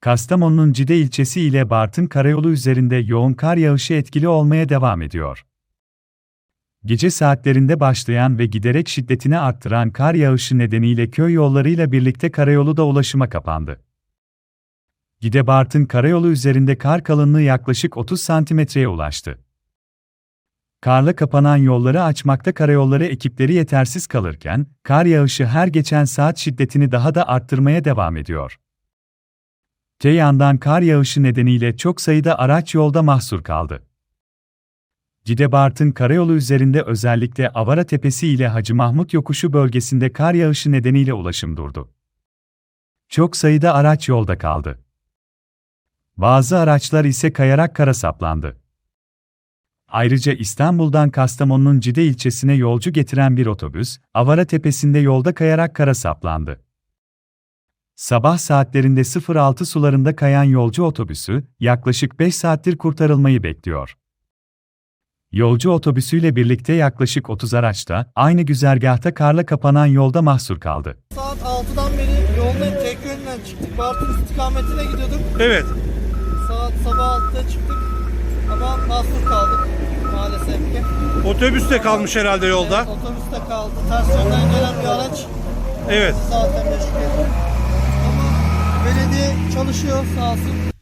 Kastamonu'nun Cide ilçesi ile Bartın Karayolu üzerinde yoğun kar yağışı etkili olmaya devam ediyor. Gece saatlerinde başlayan ve giderek şiddetini arttıran kar yağışı nedeniyle köy yollarıyla birlikte karayolu da ulaşıma kapandı. Gide Bartın Karayolu üzerinde kar kalınlığı yaklaşık 30 santimetreye ulaştı. Karla kapanan yolları açmakta karayolları ekipleri yetersiz kalırken, kar yağışı her geçen saat şiddetini daha da arttırmaya devam ediyor. Te yandan kar yağışı nedeniyle çok sayıda araç yolda mahsur kaldı. Cide Bartın Karayolu üzerinde özellikle Avara Tepesi ile Hacı Mahmut Yokuşu bölgesinde kar yağışı nedeniyle ulaşım durdu. Çok sayıda araç yolda kaldı. Bazı araçlar ise kayarak kara saplandı. Ayrıca İstanbul'dan Kastamonu'nun Cide ilçesine yolcu getiren bir otobüs, Avara Tepesi'nde yolda kayarak kara saplandı. Sabah saatlerinde 06 sularında kayan yolcu otobüsü, yaklaşık 5 saattir kurtarılmayı bekliyor. Yolcu otobüsüyle birlikte yaklaşık 30 araçta, aynı güzergahta karla kapanan yolda mahsur kaldı. Saat 6'dan beri yoldayım. Tek yönden çıktık. Bartın istikametine gidiyorduk. Evet. Saat sabah 6'da çıktık. Ama mahsur kaldık maalesef ki. Otobüs de kalmış herhalde yolda. Evet, otobüste kaldı. Ters yönden gelen bir araç Evet. zaten meşgul çalışıyor sağ olsun.